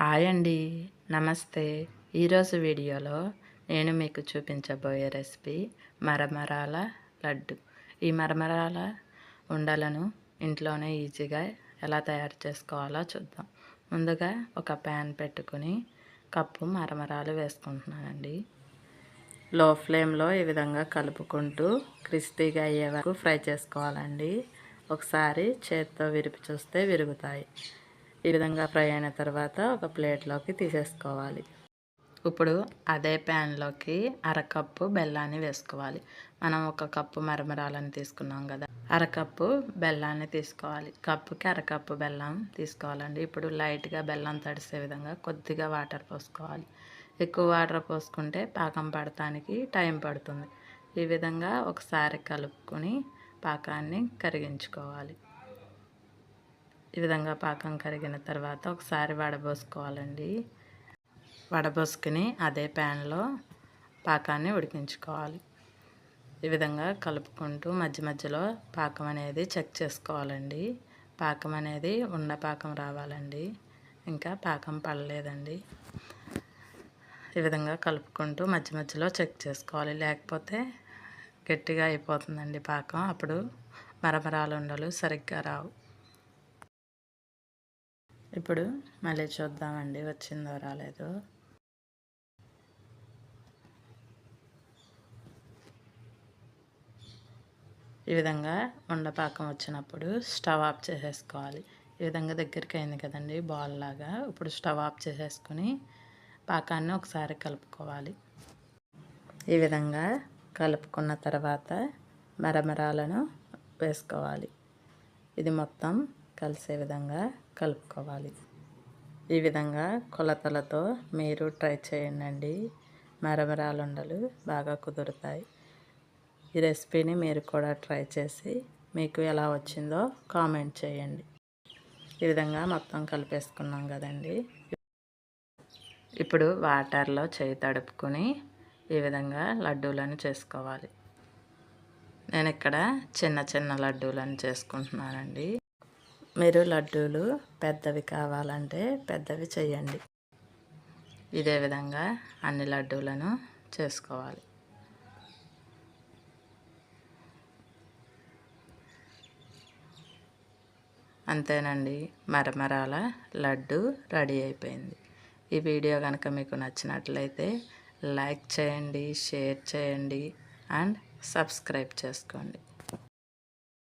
Hi అండి. నమస్తే. ఈరోజు వీడియోలో నేను మీకు చూపించబోయే రెసిపీ మరమరాల లడ్డు. ఈ మరమరాల ఉండలను ఇంట్లోనే ఈజీగా ఎలా తయారు చేసుకోవాలో చూద్దాం. ముందుగా ఒక ప్యాన్ పెట్టుకుని కప్పు మరమరాలు వేసుకుంటున్నానండి. లో ఫ్లేమ్లో ఈ విధంగా కలుపుకుంటూ క్రిస్పీగా అయ్యే వరకు ఫ్రై చేసుకోవాలండి. ఒకసారి చేత్తో విరిపి చూస్తే విరుగుతాయి. ఈ విధంగా ఫ్రై అయిన తర్వాత ఒక ప్లేట్లోకి తీసేసుకోవాలి. ఇప్పుడు అదే ప్యాన్లోకి అరకప్పు బెల్లాన్ని వేసుకోవాలి. మనం ఒక కప్పు మరమరాలని తీసుకున్నాం కదా అరకప్పు బెల్లాన్ని తీసుకోవాలి. కప్పుకి అరకప్పు బెల్లం తీసుకోవాలండి. ఇప్పుడు లైట్గా బెల్లం తడిసే విధంగా కొద్దిగా వాటర్ పోసుకోవాలి. ఎక్కువ వాటర్ పోసుకుంటే పాకం పడటానికి టైం పడుతుంది. ఈ విధంగా ఒకసారి కలుపుకొని పాకాన్ని కరిగించుకోవాలి. ఈ విధంగా పాకం కరిగిన తర్వాత ఒకసారి వడబోసుకోవాలండి. వడబోసుకుని అదే ప్యాన్లో పాకాన్ని ఉడికించుకోవాలి. ఈ విధంగా కలుపుకుంటూ మధ్య మధ్యలో పాకం అనేది చెక్ చేసుకోవాలండి. పాకం అనేది ఉన్న పాకం రావాలండి. ఇంకా పాకం పడలేదండి. ఈ విధంగా కలుపుకుంటూ మధ్య మధ్యలో చెక్ చేసుకోవాలి. లేకపోతే గట్టిగా అయిపోతుందండి పాకం. అప్పుడు మరమరాలు ఉండలు సరిగ్గా రావు. ఇప్పుడు మళ్ళీ చూద్దామండి వచ్చిందో రాలేదో. ఈ విధంగా ఉండపాకం వచ్చినప్పుడు స్టవ్ ఆఫ్ చేసేసుకోవాలి. ఈ విధంగా దగ్గరికి అయింది కదండి బాల్ లాగా. ఇప్పుడు స్టవ్ ఆఫ్ చేసేసుకుని పాకాన్ని ఒకసారి కలుపుకోవాలి. ఈ విధంగా కలుపుకున్న తర్వాత మరమరాలను వేసుకోవాలి. ఇది మొత్తం కలిసే విధంగా కలుపుకోవాలి. ఈ విధంగా కొలతలతో మీరు ట్రై చేయండి మరమరాలుండలు బాగా కుదురుతాయి. ఈ రెసిపీని మీరు కూడా ట్రై చేసి మీకు ఎలా వచ్చిందో కామెంట్ చేయండి. ఈ విధంగా మొత్తం కలిపేసుకున్నాం కదండి. ఇప్పుడు వాటర్లో చేయి తడుపుకొని ఈ విధంగా లడ్డూలను చేసుకోవాలి. నేను ఇక్కడ చిన్న చిన్న లడ్డూలను చేసుకుంటున్నానండి. మీరు లడ్డూలు పెద్దవి కావాలంటే పెద్దవి చేయండి ఇదే విధంగా అన్ని లడ్డూలను చేసుకోవాలి. అంతేనండి మరమరాల లడ్డు రెడీ అయిపోయింది. ఈ వీడియో కనుక మీకు నచ్చినట్లయితే లైక్ చేయండి షేర్ చేయండి అండ్ సబ్స్క్రైబ్ చేసుకోండి.